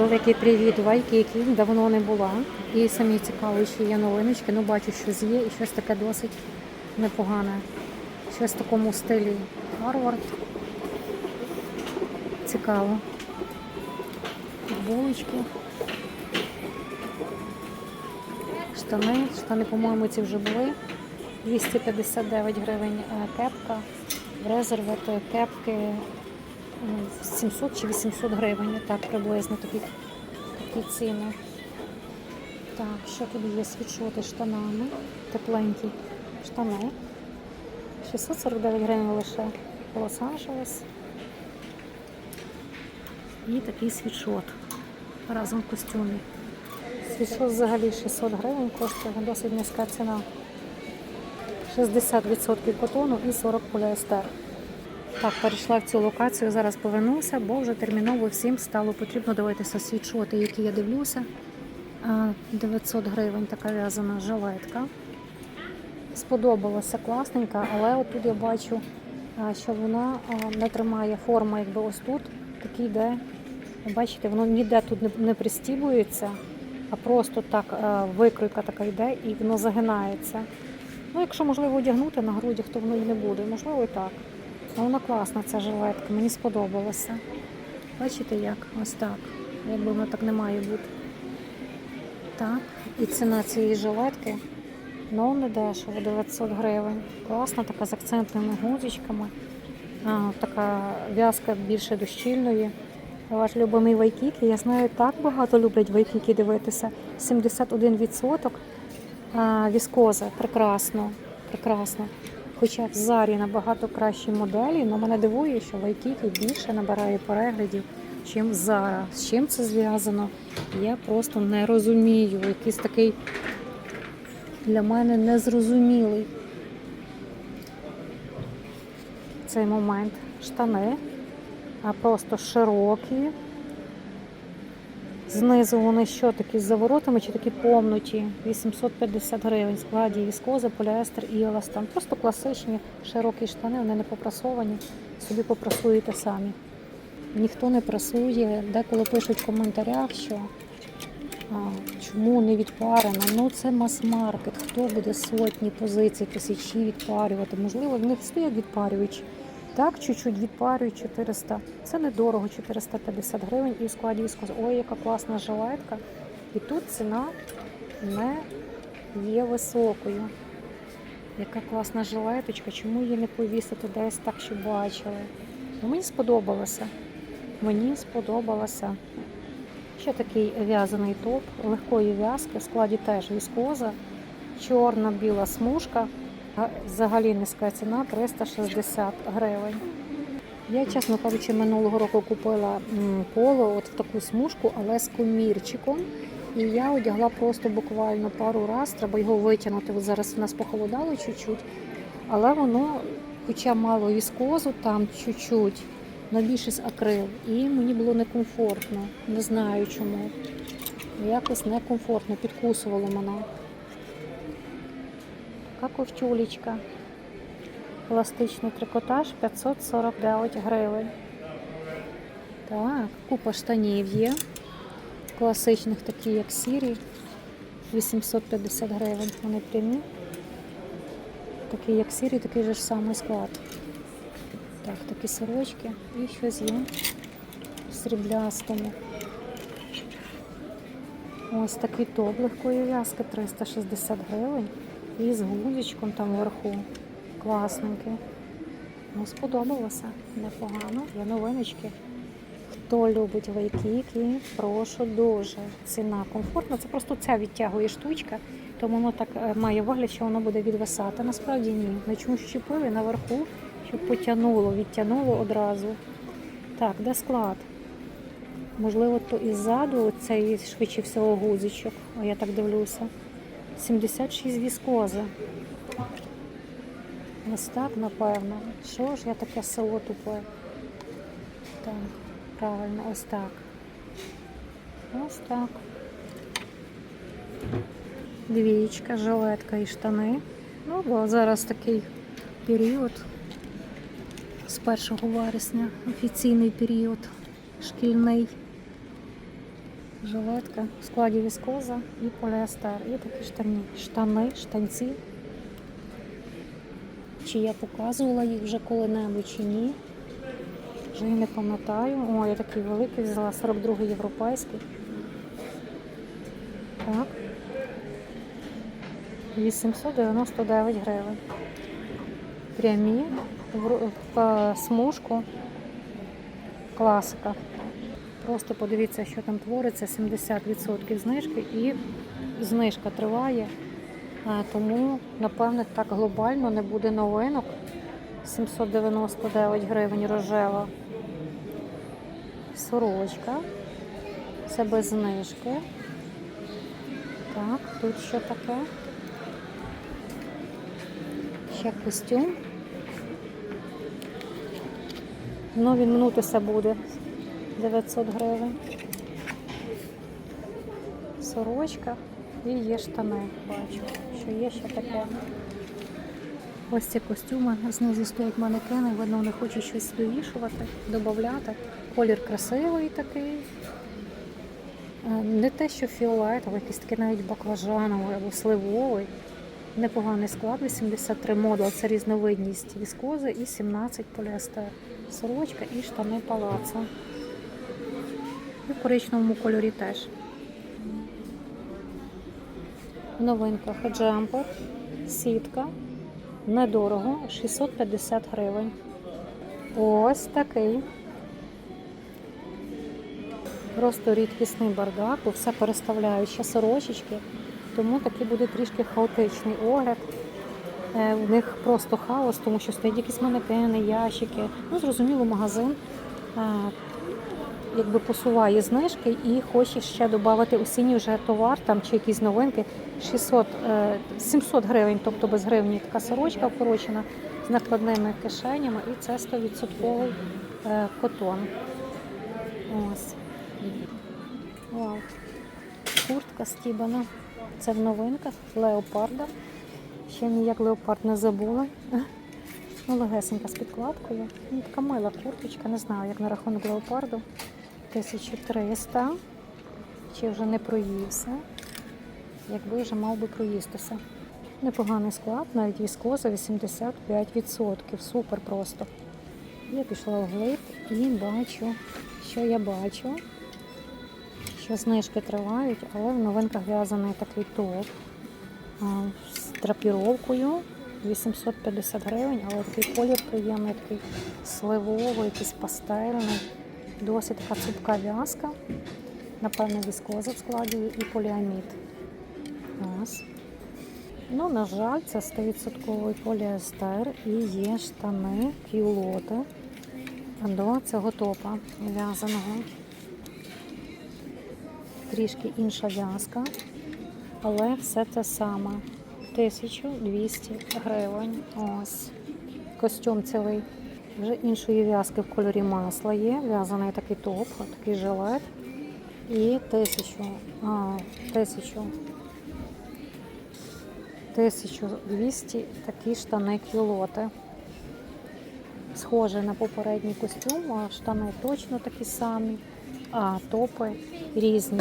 великий привіт Вайкікі. Давно не була. І самі цікаво, чи є новиночки. Ну, бачу, що є і щось таке досить непогане. Щось в такому стилі Гарвард. Цікаво. Футболочки. Штани. Штани, по-моєму, ці вже були. 259 гривень е, кепка. Резерви кепки 700 чи 800 гривень, так приблизно такі, такі ціни. Так, що тут є світшоти штанами, тепленькі штани. 649 гривень лише Лос-Анджелес. І такий світшот разом в костюмі. Світшот взагалі 600 гривень коштує, досить низька ціна. 60% котону і 40 поліестер. Так, перейшла в цю локацію, зараз повернуся, бо вже терміново всім стало потрібно дивитися світшоти, які я дивлюся. 900 гривень така в'язана жилетка. Сподобалася класненька, але от тут я бачу, що вона не тримає форму, якби ось тут, такий йде. Бачите, воно ніде тут не, пристібується, а просто так викройка така йде і воно загинається. Ну, якщо можливо одягнути на грудях, то воно і не буде. Можливо, і так. Ну, вона класна, ця жилетка, мені сподобалася. Бачите як? Ось так. Якби воно так не має бути. Так. І ціна цієї жилетки ну не дешево, 900 гривень. Класна, така з акцентними гудзичками. А, така в'язка більше до щільної. Ваш любимий вайкікі. Я знаю, так багато люблять вайкікі дивитися. 71% а, віскоза. Прекрасно. Прекрасно. Хоча в Зарі набагато кращі моделі, але мене дивує, що Вайкікі більше набирає переглядів, чим Зара. З чим це зв'язано? Я просто не розумію. Якийсь такий для мене незрозумілий цей момент. Штани, а просто широкі. Знизу вони що такі з заворотами чи такі помнуті? 850 гривень. Складі віскоза, поліестер і еластан. Просто класичні широкі штани, вони не попрасовані. Собі попрасуєте самі. Ніхто не прасує. Деколи пишуть в коментарях, що а, чому не відпарено. Ну це мас-маркет. Хто буде сотні позицій, тисячі відпарювати? Можливо, в них стоять відпарювачі. Так, чуть-чуть відпарюють 400. Це недорого, 450 гривень і в складі віскоза. Ой, яка класна жилетка. І тут ціна не є високою. Яка класна жилеточка, чому її не повісити десь так, щоб бачили? Ну, мені сподобалося. Мені сподобалося. Ще такий в'язаний топ легкої в'язки, в складі теж віскоза, чорна біла смужка. Взагалі низька ціна 360 гривень. Я, чесно кажучи, минулого року купила поло от в таку смужку, але з комірчиком. І я одягла просто буквально пару разів, треба його витягнути. От зараз у нас похолодало чуть-чуть. Але воно, хоча мало віскозу, там чуть-чуть, на більшість акрил. І мені було некомфортно. Не знаю чому. Якось некомфортно, підкусувало мене. Така ковтюлечка. Еластичний трикотаж 549 гривень. Так, купа штанів є. Класичних, такі як сірі. 850 гривень. Вони прямі. Такий як сірі, такий же ж самий склад. Так, такі сорочки. І щось є в сріблястому. Ось такий топ легкої в'язки 360 гривень. І з гудзичком там вверху. Класненький. Ну, сподобалося. Непогано. Є новиночки. Хто любить вайкіки, прошу дуже. Ціна комфортна. Це просто ця відтягує штучка, тому воно так е, має вигляд, що воно буде відвисати. Насправді ні. На чомусь щепили наверху, щоб потягнуло, відтягнуло одразу. Так, де склад? Можливо, то і ззаду цей швидше всього гудзичок, а я так дивлюся. 76 віскоза. Ось так, напевно. Що ж я таке село тупе? Так, правильно, ось так. Ось так. Двієчка, жилетка і штани. Ну, бо зараз такий період з 1 вересня, офіційний період шкільний. Жилетка в складі віскоза і поліестер. І такі штані, штани, штанці. Чи я показувала їх вже коли-небудь чи ні. Вже не пам'ятаю. О, я такий великий взяла 42-й європейський. Так. 899 гривень. Прямі в е, смужку. Класика. Просто подивіться, що там твориться, 70% знижки і знижка триває. Тому, напевне, так глобально не буде новинок. 799 гривень рожева. Сорочка. Це без знижки. Так, тут що таке? Ще костюм. Ну, він минутися буде. 900 гривень. Сорочка і є штани. Бачу, що є ще таке. Ось ці костюми знизу стоять манекени, видно, вони хочуть щось вивішувати, додати. Колір красивий такий. Е, Не те, що фіолетовий, якийсь такий навіть баклажановий або сливовий. Непоганий склад, 83 модул, це різновидність віскози і 17 поліестер. Сорочка і штани палаца. Коричневому кольорі теж. В новинках сітка. Недорого, 650 гривень. Ось такий. Просто рідкісний бардак, бо все переставляють ще сорочечки, тому такий буде трішки хаотичний огляд. Е, У них просто хаос, тому що стоять якісь манекени, ящики. Ну, зрозуміло, магазин е, якби посуває знижки і хоче ще додати осінній вже товар там чи якісь новинки 600, е, 700 гривень, тобто без гривні така сорочка вкорочена з накладними кишенями, і це 100% е, котон. Ось. Вау. Куртка стібана. Це в новинках леопарда. Ще ніяк леопард не забула. Ну, легесенька з підкладкою. Ну, така мила курточка, не знаю, як на рахунок леопарду. 1300. Чи вже не проївся. Якби вже мав би проїстися. Непоганий склад, навіть віскоза 85%. Супер просто. Я пішла вглиб і бачу, що я бачу. Що знижки тривають, але в новинках в'язаний такий топ з драпіровкою 850 гривень, але такий колір приємний, такий сливовий, якийсь пастельний. Досить така цупка в'язка. Напевно, віскоза в складі і поліамід. Ну, на жаль, це 100% поліестер і є штани, кюлоти до цього топа в'язаного. Трішки інша в'язка, але все те саме. 1200 гривень. Ось. Костюм цілий. Вже іншої в'язки в кольорі масла є. В'язаний такий топ, такий жилет. І тисячу, а, тисячу, 1200 такі штани кюлоти. Схоже на попередній костюм, а штани точно такі самі, а топи різні.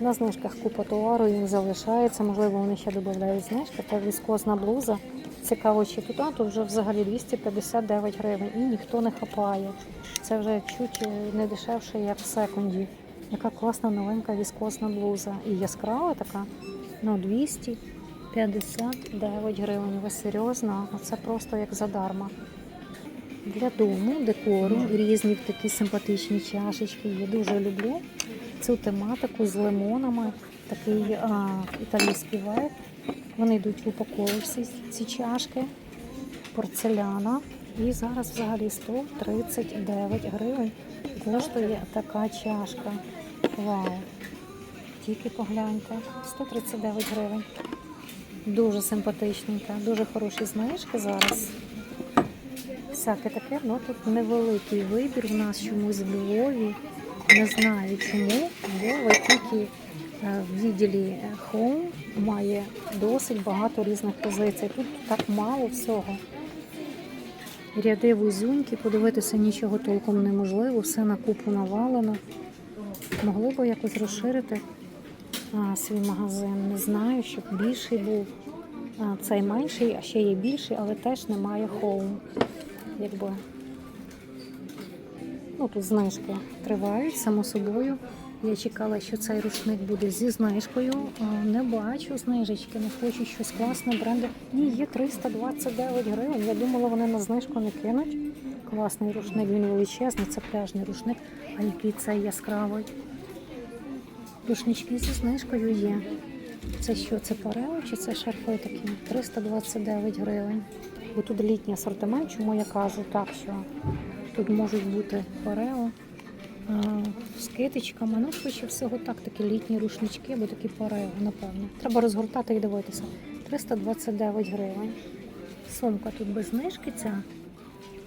На знижках купа товару їм залишається, можливо, вони ще додають знижки. Та віскозна блуза. Цікаво, чи а тут вже взагалі 259 гривень і ніхто не хапає. Це вже чуть не дешевше, як в секунді. Яка класна новенька віскозна блуза. І яскрава така, ну 259 гривень. Ви серйозно? Оце просто як задарма. Для дому, декору, різні такі симпатичні чашечки. Я дуже люблю цю тематику з лимонами, такий а, італійський вайб. Вони йдуть в упаковці, ці чашки, порцеляна. І зараз взагалі 139 гривень коштує така чашка. Вау! Тільки погляньте, 139 гривень. Дуже симпатичненька, дуже хороші знижки зараз. Всяке таке, ну тут невеликий вибір у нас чомусь в Львові. Не знаю чому. Львова тільки е, в відділі Home має досить багато різних позицій. Тут так мало всього. Ряди вузюньки, подивитися нічого толком неможливо, все на купу навалено. Могли б якось розширити а, свій магазин. Не знаю, щоб більший був. А, цей менший, а ще є більший, але теж немає хоум. Якби. Ну, тут знижки тривають, само собою. Я чекала, що цей рушник буде зі знижкою. Не бачу знижечки, не хочу щось класне бренди. Ні, є 329 гривень. Я думала, вони на знижку не кинуть. Класний рушник, він величезний, це пляжний рушник, а який цей яскравий. Рушнички зі знижкою є. Це що, це парео чи це шарфи такі? 329 гривень. Бо тут літній асортимент, чому я кажу так, що тут можуть бути парео з китичками. Ну, швидше всього так, такі літні рушнички, або такі пари, напевно. Треба розгортати і дивитися. 329 гривень. Сумка тут без знижки ця.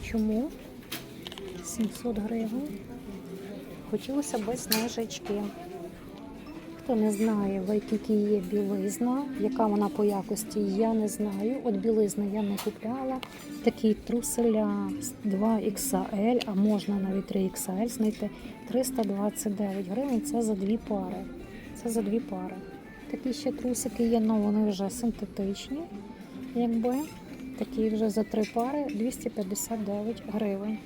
Чому? 700 гривень. Хотілося без знижечки. Хто не знає, в Вайкікі є білизна, яка вона по якості, я не знаю. От білизни я не купляла. Такі труселя 2XL, а можна навіть 3XL знайти. 329 гривень це за дві пари. Це за дві пари. Такі ще трусики є, але вони вже синтетичні. Якби такі вже за три пари 259 гривень.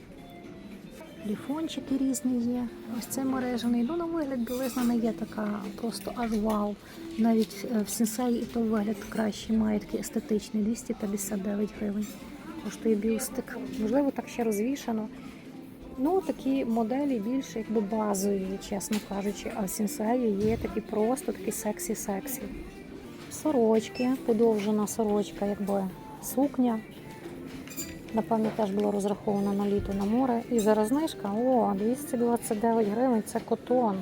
Ліфончики різні є. Ось це мережений. Ну, на вигляд білизна не є така просто аж вау. Навіть е, в сенсеї і то вигляд кращий має такий естетичний. 259 гривень. Коштує бюстик. Можливо, так ще розвішано. Ну, такі моделі більше якби базові, чесно кажучи. А в сенсеї є такі просто такі сексі-сексі. Сорочки, подовжена сорочка, якби сукня. Напевно, теж було розраховано на літо на море. І зараз знижка, о, 229 гривень, це котон.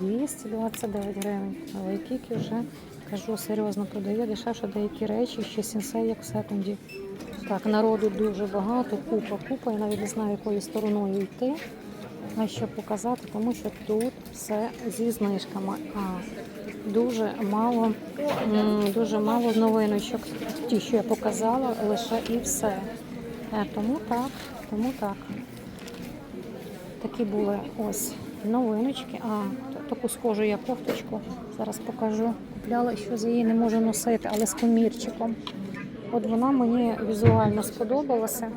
229 гривень. Але Кікі вже, кажу, серйозно продає дешевше деякі речі, ще сінсей, як в секунді. Так, народу дуже багато, купа, купа. Я навіть не знаю, якою стороною йти. А що показати, тому що тут все зі знижками. А дуже мало, дуже мало новиночок. Ті, що я показала, лише і все. Е, Тому так, тому так. Такі були ось новиночки. А, таку схожу я кофточку. Зараз покажу. Купляла, що за її не можу носити, але з комірчиком. От вона мені візуально сподобалася.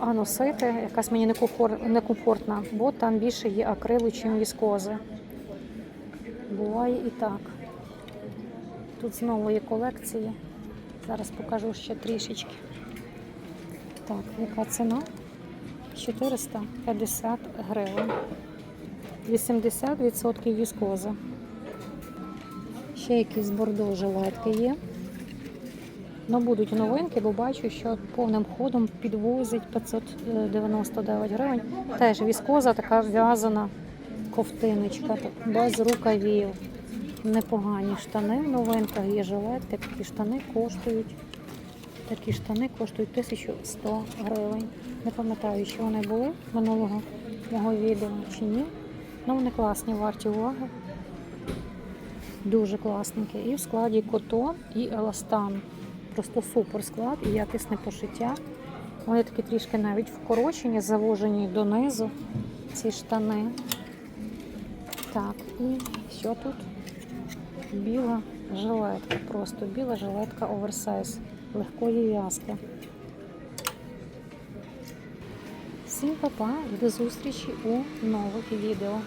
А носити якась мені некомфор- некомфортна, бо там більше є акрилу, чим віскози. Буває і так. Тут знову є колекції. Зараз покажу ще трішечки. Так, яка ціна? 450 гривень. 80% віскози. Ще якісь бордо жилетки є. Ну, будуть новинки, бо бачу, що повним ходом підвозять 599 гривень. Теж віскоза така в'язана ковтиночка, без рукавів. Непогані штани в новинках є жилетки, такі штани коштують. Такі штани коштують 1100 гривень. Не пам'ятаю, чи вони були минулого мого відео чи ні. Ну, вони класні, варті уваги. Дуже класненькі. І в складі котон і еластан. Просто супер склад і якісне пошиття. Вони такі трішки навіть вкорочені, завожені донизу ці штани. Так, і що тут? Біла жилетка, просто біла жилетка оверсайз легкої в'язки. Всім па-па і до зустрічі у нових відео.